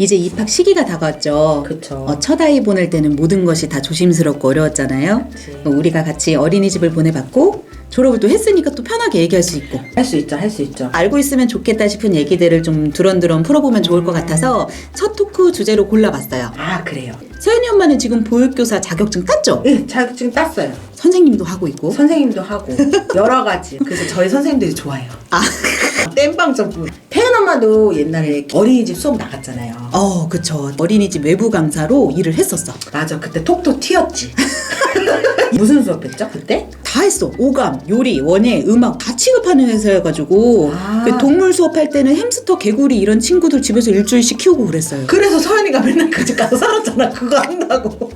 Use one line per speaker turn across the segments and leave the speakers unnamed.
이제 입학 시기가 다가왔죠.
그쵸.
어, 첫 아이 보낼 때는 모든 것이 다 조심스럽고 어려웠잖아요. 어, 우리가 같이 어린이집을 보내봤고 졸업을 또 했으니까 또 편하게 얘기할 수 있고
할 수 있죠, 할 수 있죠.
알고 있으면 좋겠다 싶은 얘기들을 좀 두런두런 풀어보면 좋을 것 같아서 첫 토크 주제로 골라봤어요.
아, 그래요.
세연이 엄마는 지금 보육교사 자격증 땄죠?
예, 자격증 땄어요.
선생님도 하고 있고.
선생님도 하고 여러 가지. 그래서 저희 선생님들이 좋아해요.
아.
땜빵. 태연 엄마도 옛날에 어린이집 수업 나갔잖아요.
어, 그쵸. 어린이집 외부 강사로 일을 했었어.
맞아, 그때 톡톡 튀었지. 무슨 수업했죠, 그때?
다 했어. 오감, 요리, 원예, 음악 다 취급하는 회사여가지고
아.
그 동물 수업할 때는 햄스터, 개구리 이런 친구들 집에서 일주일씩 키우고 그랬어요.
그래서 서연이가 맨날 그 집 가서 살았잖아. 그거 한다고.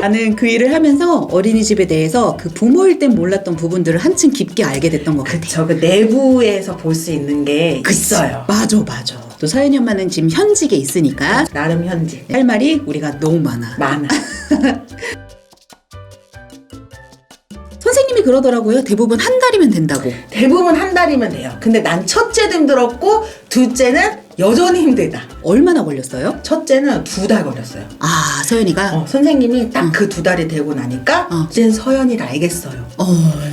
나는 그 일을 하면서 어린이집에 대해서 그 부모일 땐 몰랐던 부분들을 한층 깊게 알게 됐던 것 같아.
그쵸, 그 내부에서 볼 수 있는 게 있어요.
맞아, 맞아. 또 서연이 엄마는 지금 현직에 있으니까
나름 현지.
할 말이 우리가 너무 많아.
많아.
선생님이 그러더라고요. 대부분 한 달이면 된다고.
대부분 한 달이면 돼요. 근데 난 첫째도 힘들었고, 둘째는 여전히 힘들다.
얼마나 걸렸어요?
첫째는 두 달 걸렸어요.
아, 서연이가?
어, 선생님이 딱 그 두 달이 되고 나니까
어.
이젠 서연이를 알겠어요.
어.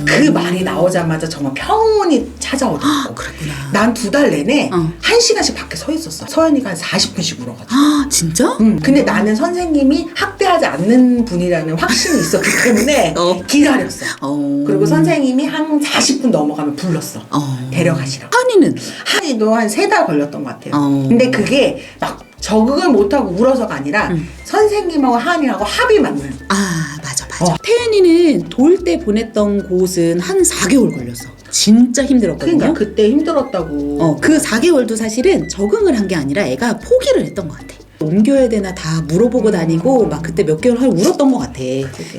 그 말이 나오자마자 정말 평온이 찾아오더라고.
아, 그랬구나.
난 두 달 내내
어.
한 시간씩 밖에 서 있었어. 서연이가 한 40분씩 울어가지고.
아, 진짜?
음, 근데 나는 선생님이 학대하지 않는 분이라는 확신이 있었기 때문에
어.
기다렸어.
어.
그리고 선생님이 한 40분 넘어가면 불렀어.
어.
데려가시라고.
한이는?
한이도 한 세 달 걸렸던 것 같아요.
어.
근데 그게 막 적응을 못하고 울어서가 아니라
음.
선생님하고 한이하고 합이 맞는.
아, 맞아, 맞아.
어.
태연이는 돌 때 보냈던 곳은 한 4개월 걸렸어. 진짜 힘들었거든요.
그러니까 그때 힘들었다고.
어, 그 4개월도 사실은 적응을 한 게 아니라 애가 포기를 했던 것 같아. 옮겨야 되나 다 물어보고 다니고 막 그때 몇 개월 할 울었던 것 같아.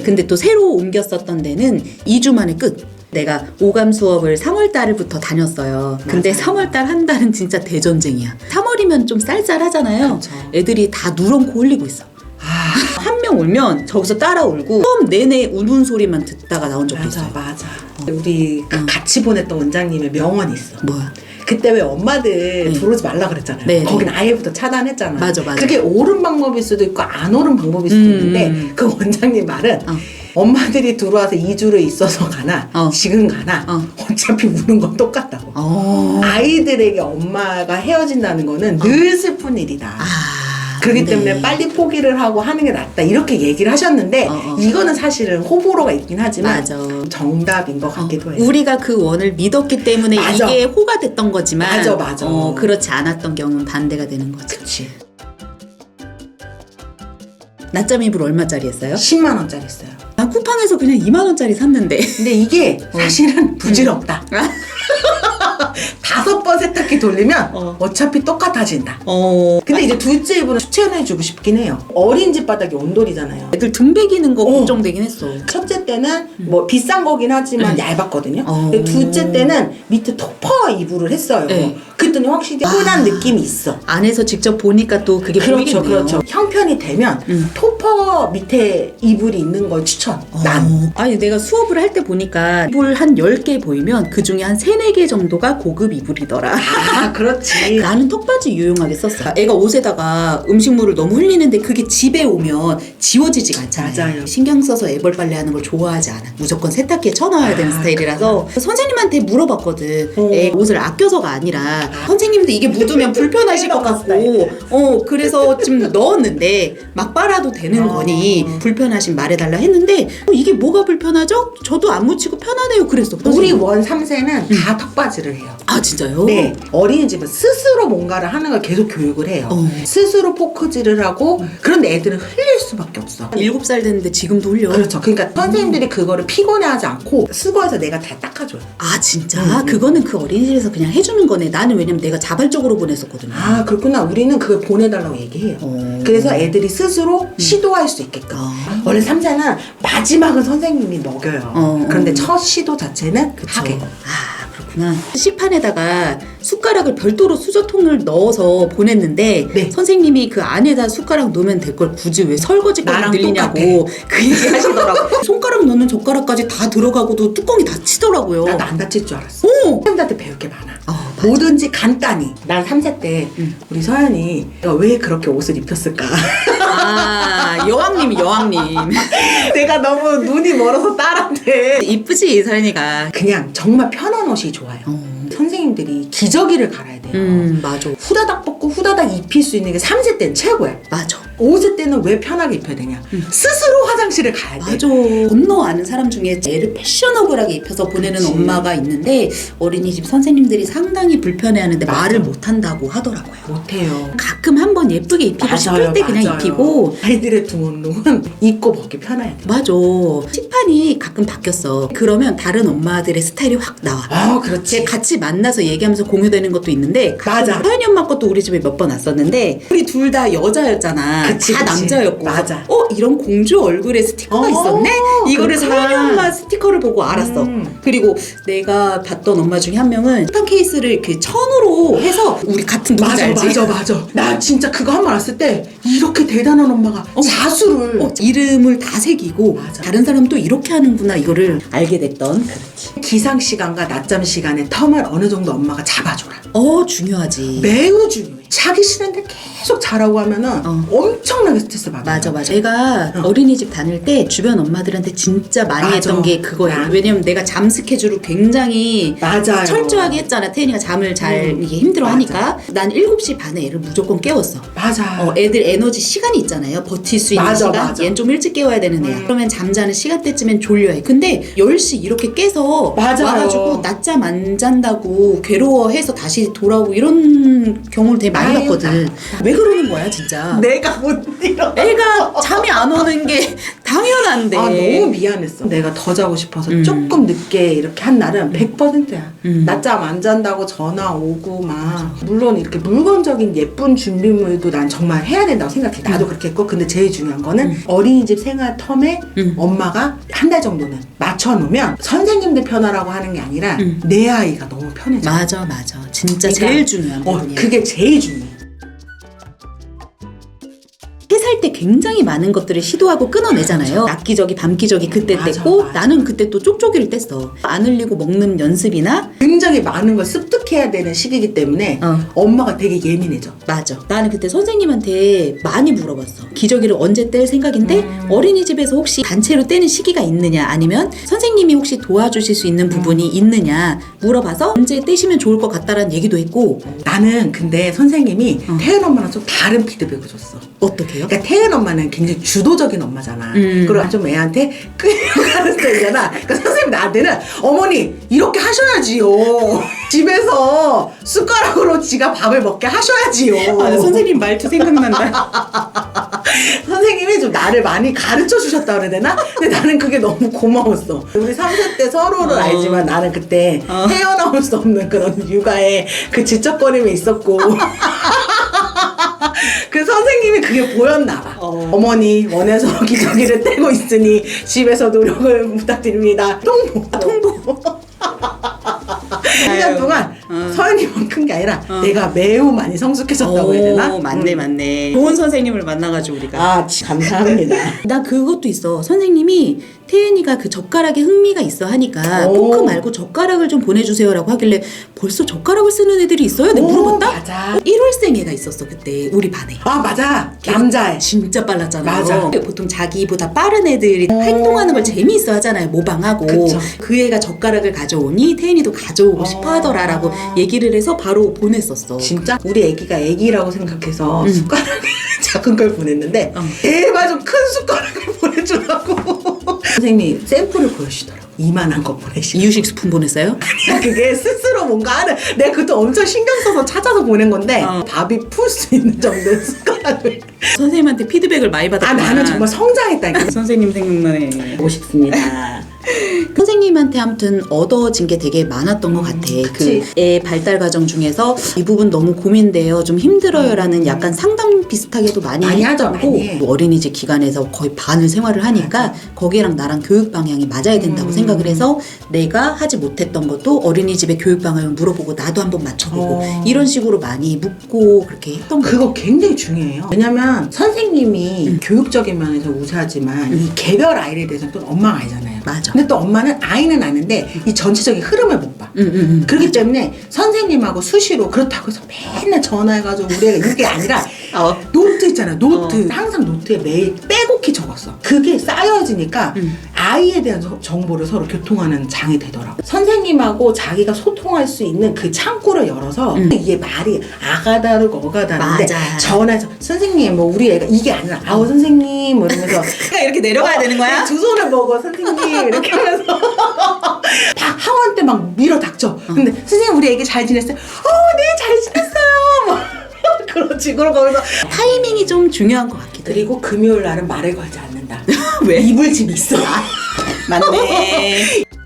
근데 또 새로 옮겼었던 데는 2주 만에 끝. 내가 오감 수업을 3월 달부터 다녔어요. 근데
맞아요.
3월 달 한 달은 진짜 대전쟁이야. 3월이면 좀 쌀쌀하잖아요.
그쵸.
애들이 다 누렁고 흘리고 있어.
아,
한명 울면 저기서 따라 울고 처음 내내 우는 소리만 듣다가 나온 적도
맞아,
있어요.
맞아. 우리 그
어.
같이 보냈던 원장님의 명언이 있어.
뭐야?
그때 왜 엄마들
네.
들어오지 말라 그랬잖아요.
네,
거긴 아예부터 차단했잖아.
맞아, 맞아.
그게 옳은 방법일 수도 있고 안 옳은 방법일 수도
음,
있는데
음.
그 원장님 말은
어.
엄마들이 들어와서 2주를 있어서 가나
어.
지금 가나
어.
어차피 우는 건 똑같다고.
어.
아이들에게 엄마가 헤어진다는 거는 늘 슬픈 일이다.
아.
그렇기
네.
때문에 빨리 포기를 하고 하는 게 낫다 이렇게 얘기를 하셨는데
어, 어.
이거는 사실은 호불호가 있긴 하지만
맞아.
정답인 것
어,
같기도 해요.
우리가 그 원을 믿었기 때문에
맞아.
이게 호가 됐던 거지만
맞아, 맞아.
어, 그렇지 않았던 경우는 반대가 되는 거지.
그치.
낮잠 이불 얼마짜리 했어요?
10만 원짜리 했어요.
나 쿠팡에서 그냥 2만 원짜리 샀는데.
근데 이게
어.
사실은 부질없다. 다섯 번 세탁기 돌리면
어.
어. 차피 똑같아진다.
어.
근데 이제 둘째 이불은 추천해주고 싶긴 해요. 어린 집 바닥이 온돌이잖아요.
애들 등 베기는 거
어.
걱정되긴 했어.
첫째 때는 뭐 비싼 거긴 하지만 얇았거든요.
음. 어.
근데 둘째 때는 밑에 토퍼 이불을 했어요.
네.
그랬더니 확실히 흔한 느낌이 있어.
안에서 직접 보니까 또 그게
그렇죠,
보이겠네요.
그렇죠. 형편이 되면
음.
토퍼 밑에 이불이 있는 걸 추천. 난.
어. 아니 내가 수업을 할 때 보니까 이불 한 10개 보이면 그 중에 한 3, 4개 정도가 고급 이불이더라.
아, 그렇지.
나는 턱받이 유용하게 썼어. 애가 옷에다가 음식물을 너무 흘리는데 그게 집에 오면 지워지지가 않잖아요.
맞아요.
신경 써서 애벌 빨래 하는 걸 좋아하지 않아. 무조건 세탁기에 쳐넣어야 되는
아,
스타일이라서 선생님한테 물어봤거든.
어.
애 옷을 아껴서가 아니라 선생님도 이게 묻으면 불편하실 것 같고. 어 그래서 좀 넣었는데 막 빨아도 되는
어.
거니 불편하신 말해달라 했는데 어, 이게 뭐가 불편하죠? 저도 안 묻히고 편하네요. 그랬어.
우리 원 3세는 다 턱받이를 해요.
아 진짜요?
네, 어린이집은 스스로 뭔가를 하는 걸 계속 교육을 해요.
어.
스스로 포크질을 하고, 그런데 애들은 흘릴 수밖에 없어.
일곱 살 됐는데 지금도 흘려.
그렇죠. 그러니까 선생님들이 그거를 피곤해하지 않고 수거해서 내가 다 닦아줘요.
아 진짜
음, 음.
그거는 그 어린이집에서 그냥 해주는 거네 나는 왜냐면 내가 자발적으로 보냈었거든요
아, 그렇구나. 우리는 그걸 보내달라고 얘기해요.
어.
그래서 애들이 스스로 시도할 수 있게끔.
아.
원래 3세는 마지막은 선생님이 먹여요.
어,
그런데
어.
첫 시도 자체는. 하게.
아 그렇구나 식판에다가 숟가락을 별도로 수저통을 넣어서 보냈는데
네.
선생님이 그 안에다 숟가락 넣으면 될 걸 굳이 왜 설거지거리
나랑
늘리냐고 그 얘기 하시더라고 손가락 넣는 젓가락까지 다 들어가고도 뚜껑이 닫히더라고요
나도 안 다칠 줄 알았어.
오!
선생님들한테 배울 게 많아.
어,
뭐든지 간단히. 난 3세 때
음.
우리 서연이 내가 왜 그렇게 옷을 입혔을까?
아 여왕님이 여왕님
내가 너무 눈이 멀어서 딸한테
이쁘지 서연이가
그냥 정말 편한 옷이 좋아요.
어.
선생님들이 기저귀를 갈아야 돼요.
음 맞아
후다닥 벗고 후다닥 입힐 수 있는 게 3세 때는 최고야.
맞아
5세 때는 왜 편하게 입혀야 되냐? 스스로 화장실을 가야 돼.
맞아 건너 아는 사람 중에 애를 패셔너블하게 입혀서 보내는
그치.
엄마가 있는데 어린이집 선생님들이 상당히 불편해하는데
맞아.
말을 못한다고 하더라고요
못해요.
가끔 한번 예쁘게 입히고 싶을 때 그냥
맞아요.
입히고
아이들의 등운동은 입고 벗기 편해야 돼.
맞아 식판이 가끔 바뀌었어 그러면 다른 엄마들의 스타일이 확 나와
아, 그렇지.
같이 만나서 얘기하면서 공유되는 것도 있는데
맞아.
서연이 엄마 것도 우리 집에 몇 번 왔었는데 우리 둘 다 여자였잖아
그치,
다
그치.
남자였고
맞아.
어 이런 공주 얼굴에 스티커가
어,
있었네 이거를
그렇구나.
서연이 엄마 스티커를 보고 알았어
음.
그리고 내가 봤던 엄마 중에 한 명은 스판 케이스를 이렇게 천으로 해서 우리 같은 누군지
맞아,
알지?
맞아, 맞아. 나 진짜 그거 한번 왔을 때 이렇게 대단한 엄마가 자수를
어, 이름을 다 새기고
맞아.
다른 사람도 이렇게 하는구나 이거를 알게 됐던
기상 시간과 낮잠 시간의 텀을 어느 정도 엄마가 잡아줘라.
어 중요하지
매우 중요해. 자기 싫은데 계속 자라고 하면은
어.
엄청나게 스트레스 받아.
맞아 맞아 제가
어.
어린이집 다닐 때 주변 엄마들한테 진짜 많이
맞아.
했던 게 그거야
나-
왜냐면 내가 잠 스케줄을 굉장히
맞아요.
철저하게 했잖아 태연이가 잠을 잘
음.
이게 힘들어. 하니까 난 7시 반에 애를 무조건 깨웠어
맞아.
어, 애들 에너지 시간이 있잖아요. 버틸 수 있는
맞아,
시간.
맞아.
얘는 좀 일찍 깨워야 되는 애야.
음.
그러면 잠자는 시간대쯤엔 졸려해. 근데 10시 이렇게 깨서
맞아요.
와가지고 낮잠 안 잔다고 괴로워해서 다시 돌아오고 이런 경우를 되게 많이
아유,
봤거든. 왜 그러는 거야 진짜.
내가 못 일어.
애가 잠이 안 오는 게 당연한데.
아 너무 미안했어. 내가 더 자고 싶어서
음.
조금 늦게 이렇게 한 날은 100%야.
음.
낮잠 안 잔다고 전화 오고 막 물론 이렇게 물건적인 예쁜 준비물도 난 정말 해야 된다고 생각해. 나도 그렇게 했고 근데 제일 중요한 거는
음.
어린이집 생활 텀에
음.
엄마가 한 달 정도는 맞춰 놓으면 선생님들 편하라고 하는 게 아니라
음.
내 아이가 너무 편해져.
맞아 맞아. 진짜
그러니까,
제일 중요한
어,
부분이야.
그게 제일 중요해.
때 굉장히 많은 것들을 시도하고 끊어내잖아요. 낙기적이 밤기적이 그때
맞아,
뗐고
맞아.
나는 그때 또 쪽쪽이를 뗐어. 안 흘리고 먹는 연습이나
굉장히 많은 걸 습득해야 되는 시기이기 때문에
어.
엄마가 되게 예민해져.
맞아. 나는 그때 선생님한테 많이 물어봤어. 기저귀를 언제 뗄 생각인데
음.
어린이집에서 혹시 단체로 떼는 시기가 있느냐 아니면 선생님이 혹시 도와주실 수 있는 부분이 있느냐 물어봐서 언제 떼시면 좋을 것 같다라는 얘기도 했고
나는 근데 선생님이
어.
태연 엄마랑 좀 다른 피드백을 줬어.
어떻게요?
그러니까 태연 엄마는 굉장히 주도적인 엄마잖아.
음.
그리고 좀 애한테 끌려가는 스타일이잖아. 그러니까 선생님 나한테는 어머니 이렇게 하셔야지요. 집에서 숟가락으로 지가 밥을 먹게 하셔야지요.
아, 선생님 말투 생각난다.
선생님이 좀 나를 많이 가르쳐 주셨다 그래야 되나? 근데 나는 그게 너무 고마웠어. 우리 3세 때 서로를
어.
알지만 나는 그때
어.
헤어나올 수 없는 그런 육아에 그 지적거림이 있었고. 그 선생님이 그게 보였나 봐.
어.
어. 머니 원해서 기저귀를 떼고 있으니 집에서 노력을 부탁드립니다. 통보. 통보. 1년
아유.
동안
어.
서연이만 큰 게 아니라
어.
내가 매우 많이 성숙해졌다고 해야 되나?
오, 맞네
음.
맞네. 좋은 선생님을 만나가지고 우리가.
아, 지- 감사합니다.
나 그것도 있어. 선생님이 태연이가 그 젓가락에 흥미가 있어 하니까
오.
포크 말고 젓가락을 좀 보내주세요라고 하길래 벌써 젓가락을 쓰는 애들이 있어요? 내가
오,
물어봤다?
맞아.
1월생 애가 있었어 그때 우리 반에.
아 맞아 남자애
진짜 빨랐잖아.
맞아.
보통 자기보다 빠른 애들이 행동하는 걸 재미있어 하잖아요. 모방하고.
그쵸.
그 애가 젓가락을 가져오니 태연이도 가져오고
어.
싶어 하더라라고 얘기를 해서 바로 보냈었어.
진짜 우리 애기가 애기라고 생각해서
음.
숟가락을 작은 걸 보냈는데
어.
제발 좀큰 숟가락을 보내주라고 선생님이 샘플을 보여주시더라고 이만한 거 보내시고
이유식 스푼 보냈어요?
그게 스스로 뭔가 하는 내가 그것도 엄청 신경 써서 찾아서 보낸 건데
어.
밥이 풀 수 있는 정도의 숟가락을
선생님한테 피드백을 많이
아
받았구나.
나는 정말 성장했다니까
선생님 생각나네.
멋있습니다
선생님한테 아무튼 얻어진 게 되게 많았던 것 같아.
그치.
그애 발달 과정 중에서 이 부분 너무 고민돼요, 좀 힘들어요라는 약간 상담 비슷하게도 많이,
많이 하죠,
했고
많이 해.
뭐 어린이집 기간에서 거의 반을 생활을 하니까 거기랑 나랑 교육 방향이 맞아야 된다고
음.
생각을 해서 내가 하지 못했던 것도 어린이집의 교육 방향을 물어보고 나도 한번 맞춰보고
어.
이런 식으로 많이 묻고 그렇게 했던 거.
그거 굉장히 중요해요. 왜냐면 선생님이 교육적인 면에서 우세하지만 이 개별 아이에 대해서는 또 엄마가 알잖아요.
맞아.
근데 또 엄마는 아이는 아는데 이 전체적인 흐름을 못 봐.
음, 음.
그렇기 때문에 선생님하고 수시로 그렇다고 해서 맨날 전화해가지고 우리 애가 이게 아니라
어.
노트 있잖아요 노트
어.
항상 노트에 매일 빼곡히 적었어 그게 쌓여지니까
음.
아이에 대한 서- 정보를 서로 교통하는 장이 되더라고 선생님하고 자기가 소통할 수 있는 그 창구를 열어서
음.
이게 말이 아가 다르고 어가 다른데
맞아.
전화해서 선생님 뭐 우리 애가 이게 아니라 아우 선생님 뭐 이러면서
이렇게 내려가야 되는 거야?
두 손을 먹어 선생님 이렇게 하면서 다 학원 때 막 밀어 닥쳐 근데 선생님 우리 애기 잘 지냈어요? 어네잘 지냈어요 막 그런 식으로 거기서
타이밍이 좀 중요한 것 같기도 해.
그리고 금요일 날은 말을 걸지 않는다
왜?
이불 집 있어
맞네.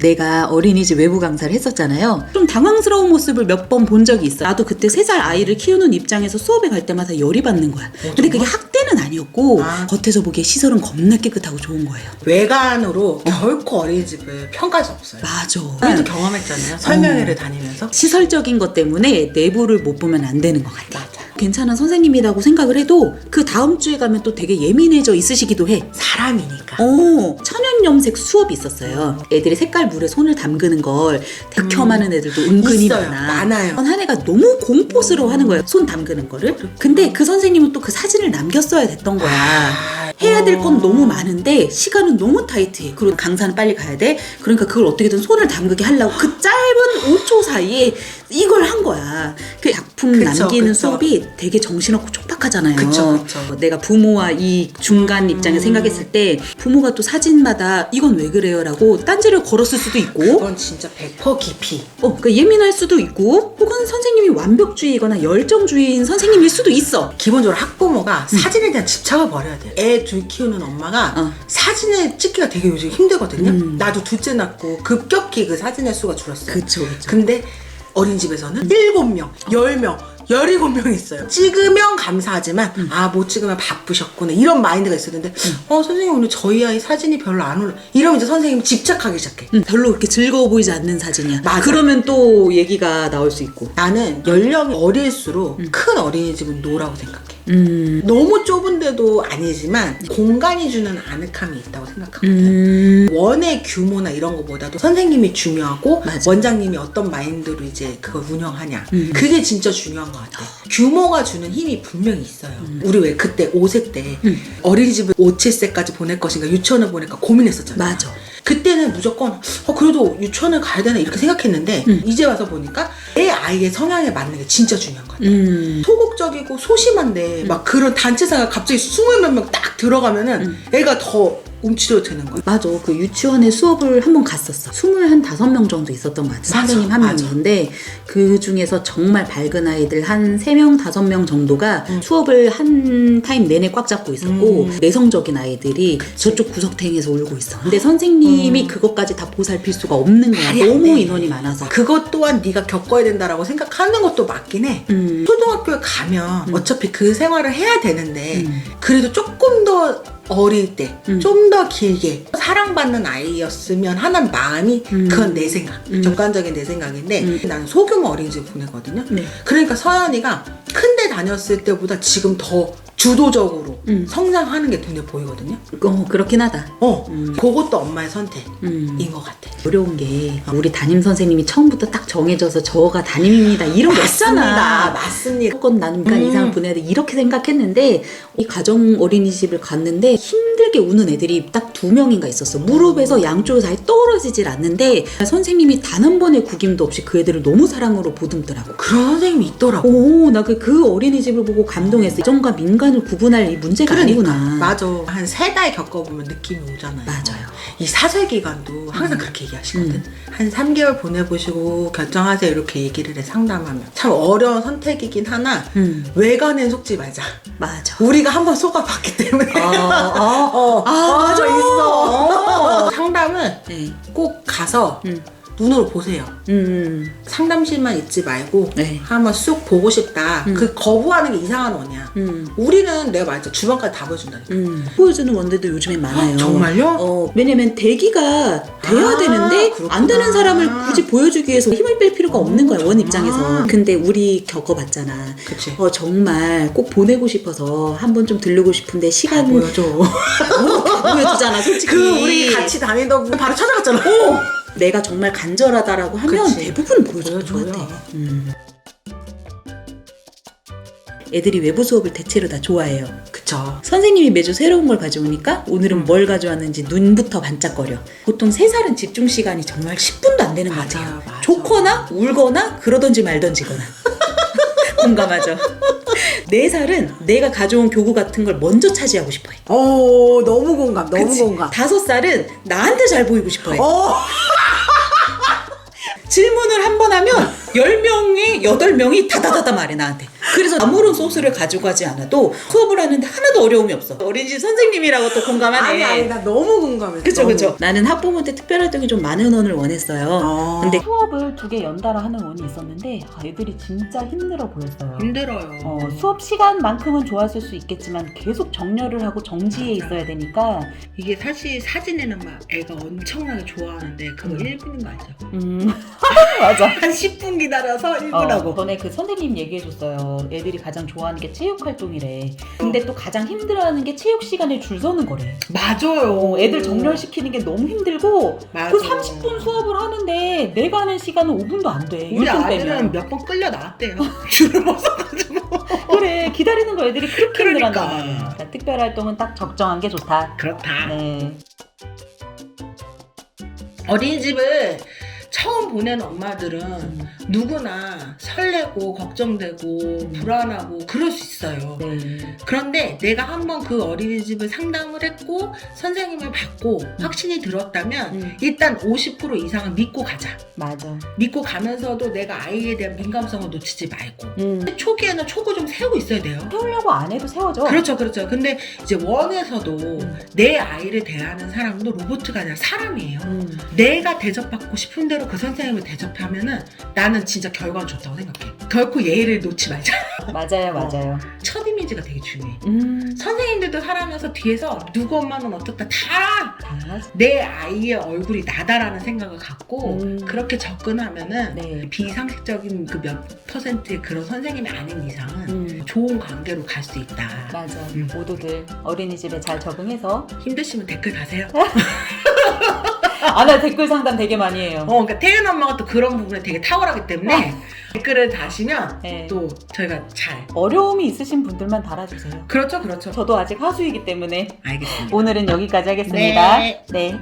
내가 어린이집 외부 강사를 했었잖아요. 좀 당황스러운 모습을 몇 번 본 적이 있어. 나도 그때 세 살 아이를 키우는 입장에서 수업에 갈 때마다 열이 받는 거야. 근데 그게 학 대는 아니었고
아.
겉에서 보기에 시설은 겁나 깨끗하고 좋은 거예요.
외관으로 결코 어린이집을 평가할 수 없어요
맞아.
우리도 경험했잖아요 설명회를 다니면서
시설적인 것 때문에 내부를 못 보면 안 되는 것 같아. 괜찮은 선생님이라고 생각을 해도 그 다음 주에 가면 또 되게 예민해져 있으시기도 해.
사람이니까
어, 천연 염색 수업이 있었어요. 애들이 색깔 물에 손을 담그는 걸 득혐하는 애들도 은근히
있어요.
많아.
많아요.
한 애가 너무 공포스러워 하는 거예요. 손 담그는 거를. 근데 그 선생님은 또 그 사진을 남겼어야 됐던 거야.
아,
해야 될건
어.
너무 많은데 시간은 너무 타이트해. 그리고 강사는 빨리 가야 돼. 그러니까 그걸 어떻게든 손을 담그게 하려고 그 짧은 5초 사이에 이걸 한 거야. 그 작품
그쵸,
남기는
그쵸.
수업이 되게 정신없고 촉박하잖아요.
그쵸, 그쵸.
내가 부모와 이 중간 입장에
음.
생각했을 때 부모가 또 사진마다 이건 왜 그래요라고 딴지를 걸었을 수도 있고
그건 진짜 100% 깊이
어, 그러니까 예민할 수도 있고 혹은 선생님이 완벽주의거나 열정주의인 선생님일 수도 있어.
기본적으로 학부모가 사진에 대한 집착을 버려야 돼요. 애 둘 키우는 엄마가
어.
사진을 찍기가 되게 요즘 힘들거든요.
음.
나도 둘째 낳고 급격히 그 사진의 수가 줄었어요.
그쵸, 그쵸.
근데 어린이집에서는 일곱 명, 열 명, 열일곱 명 있어요. 찍으면 감사하지만
음.
아못 찍으면 바쁘셨구나 이런 마인드가 있었는데 어 선생님 오늘 저희 아이 사진이 별로 안 올라 이러면 이제 선생님이 집착하기 시작해.
음, 별로 그렇게 즐거워 보이지 않는 사진이야.
맞아.
그러면 또 얘기가 나올 수 있고.
나는 연령이 어릴수록 큰 어린이집은 노라고 생각해.
음.
너무 좁은데도 아니지만 공간이 주는 아늑함이 있다고 생각하거든.
음.
원의 규모나 이런 거보다도 선생님이 중요하고
맞아.
원장님이 어떤 마인드로 이제 그걸 운영하냐
음.
그게 진짜 중요한 것 같아. 규모가 주는 힘이 분명히 있어요. 우리 왜 그때 5세 때
음.
어린이집을 5, 7세까지 보낼 것인가 유치원을 보낼까 고민했었잖아.
맞아.
그때는 무조건 어 그래도 유치원을 가야 되나 이렇게 생각했는데
음.
이제 와서 보니까 내 아이의 성향에 맞는 게 진짜 중요한 것 같아.
음.
소극적이고 소심한데 막 그런 단체사가 갑자기 스물 몇 명 딱 들어가면은
음.
애가 더 움츠려 드는 거야.
맞아. 그 유치원에 수업을 한 번 갔었어. 25명 정도 있었던 것 같아. 선생님 한
맞아.
명이. 근데 그 중에서 정말 밝은 아이들 한 3명, 5명 정도가
음.
수업을 한 타임 내내 꽉 잡고 있었고,
음.
내성적인 아이들이 저쪽 구석탱이에서 울고 있어. 근데 선생님이 그것까지 다 보살필 수가 없는 거야.
음.
너무
돼.
인원이 많아서.
그것 또한 네가 겪어야 된다라고 생각하는 것도 맞긴 해.
음.
초등학교에 가면 어차피 그 생활을 해야 되는데
음.
그래도 조금 더 어릴 때
음.
좀더 길게 사랑받는 아이였으면 하는 마음이
음.
그건 내 생각
음.
객관적인 내 생각인데
음.
나는 소규모 어린이집 보내거든요
네.
그러니까 서연이가 큰데 다녔을 때보다 지금 더 주도적으로
음.
성장하는 게 눈에 보이거든요
어, 그렇긴 하다.
어
음.
그것도 엄마의 선택인
음.
것 같아
어려운 게 우리 담임 선생님이 처음부터 딱 정해져서 저가 담임입니다 이런 거 없잖아.
맞습니다
무조건 나는 간
음.
이상을 보내야 돼 이렇게 생각했는데 이 가정 어린이집을 갔는데 힘들게 우는 애들이 딱 두 명인가 있었어 무릎에서 양쪽에서 아예 떨어지질 않는데 선생님이 단 한 번의 구김도 없이 그 애들을 너무 사랑으로 보듬더라고
그런 선생님이 있더라고
오 나 그 그 어린이집을 보고 감동했어 정과 민간 을 구분할 이 문제가 아니구나
맞아. 한 세 달 겪어보면 느낌이 오잖아요.
맞아요.
이 사설 기간도 항상 그렇게 얘기하시거든. 한 3개월 보내보시고 결정하세요. 이렇게 얘기를 해 상담하면. 참 어려운 선택이긴 하나
음
외관엔 속지 말자.
맞아
우리가 한번 속아봤기 때문에.
어, 어.
어,
아,
어,
맞아.
있어. 상담을
네.
꼭 가서
음.
눈으로 보세요.
음
상담실만 있지 말고
네.
한번 쑥 보고 싶다.
음.
그 거부하는 게 이상한 원이야.
음.
우리는 내가 말했죠. 주방까지 다 보여준다니까.
음, 보여주는 원들도 요즘에 많아요.
정말요?
어, 왜냐면 대기가 돼야
아,
되는데
그렇구나.
안 되는 사람을 굳이 보여주기 위해서 힘을 뺄 필요가 없는 거야 원. 입장에서. 근데 우리 겪어봤잖아.
그치.
어 정말 꼭 보내고 싶어서 한번 좀 들르고 싶은데
다
시간
보여줘.
다 보여주잖아 솔직히.
그 우리 같이 다니던 분 바로 찾아갔잖아.
내가 정말 간절하다라고 하면
그치.
대부분 것
보여줘요.
같아. 음. 애들이 외부 수업을 대체로 다 좋아해요.
그쵸.
선생님이 매주 새로운 걸 가져오니까 오늘은
음.
뭘 가져왔는지 눈부터 반짝거려. 보통 3살은 집중 시간이 정말 10분도 안 되는 것
맞아요,
같아요.
맞아.
좋거나 울거나 그러던지 말던지거나. 공감하죠. 4살은 내가 가져온 교구 같은 걸 먼저 차지하고 싶어 해.
어, 너무 공감, 너무
그치?
공감.
다섯 살은 나한테 잘 보이고 싶어 해.
어,
질문을 한 번 하면 10명이 8명이 다다다다 말해 나한테. 그래서 아무런 소스를 가져가지 않아도 수업을 하는데 하나도 어려움이 없어. 어린이집 선생님이라고 또 공감하네.
아니, 아니, 나 너무 공감해.
그쵸
너무.
그쵸 나는 학부모 때 특별 활동이 좀 많은 원을 원했어요
어.
근데 수업을 두 개 연달아 하는 원이 있었는데 아, 애들이 진짜 힘들어 보였어요
힘들어요.
어, 수업 시간만큼은 좋았을 수 있겠지만 계속 정렬을 하고 정지해 있어야 되니까
이게 사실 사진에는 막 애가 엄청나게 좋아하는데 그거
음.
1분인 거 알죠?
음 맞아
한 10분 기다려서 1분
어. 전에 그 선생님 얘기해줬어요 애들이 가장 좋아하는 게 체육 활동이래 근데 또 가장 힘들어하는 게 체육 시간에 줄 서는 거래
맞아요.
어, 애들 정렬시키는 게 너무 힘들고
맞아.
그 30분 수업을 하는데 내가 하는 시간은 5분도 안 돼.
우리 아들은. 몇 번 끌려 나왔대요. 줄을 못 서가지고.
그래 기다리는 거 애들이 그렇게
그러니까.
힘들어한단 말이야. 그러니까 특별 활동은 딱 적정한 게 좋다.
그렇다.
네.
어린이집을 처음 보낸 엄마들은
음,
누구나 설레고 걱정되고 불안하고 그럴 수 있어요.
네.
그런데 내가 한번 그 어린이집을 상담을 했고 선생님을 받고 확신이 들었다면
음,
일단 50% 이상은 믿고 가자.
맞아.
믿고 가면서도 내가 아이에 대한 민감성을 놓치지 말고
음.
초기에는 초구 좀 세우고 있어야 돼요.
세우려고 안 해도 세워져.
그렇죠, 그렇죠. 근데 이제 원에서도
음.
내 아이를 대하는 사람도 로봇가 아니라 사람이에요.
음.
내가 대접받고 싶은 대로 그 선생님을 대접하면은 나는 진짜 결과는 좋다고 생각해. 결코 예의를 놓지 말자.
맞아요, 맞아요.
첫 이미지가 되게 중요해.
음.
선생님들도 살아면서 뒤에서 누구 엄마는 어떻다 다. 내 아이의 얼굴이 나다라는 생각을 갖고
음.
그렇게 접근하면은
네.
비상식적인 그 몇 퍼센트의 그런 선생님이 아닌 이상은
음.
좋은 관계로 갈 수 있다.
맞아.
음.
모두들 어린이집에 잘 적응해서.
힘드시면 댓글 다세요.
아, 나 댓글 상담 되게 많이 해요.
어, 그러니까 태연 엄마가 또 그런 부분에 되게 탁월하기 때문에 댓글을 다시면
네.
또 저희가 잘.
어려움이 있으신 분들만 달아주세요.
그렇죠, 그렇죠.
저도 아직 하수이기 때문에
알겠습니다.
오늘은 여기까지 하겠습니다.
네.
네.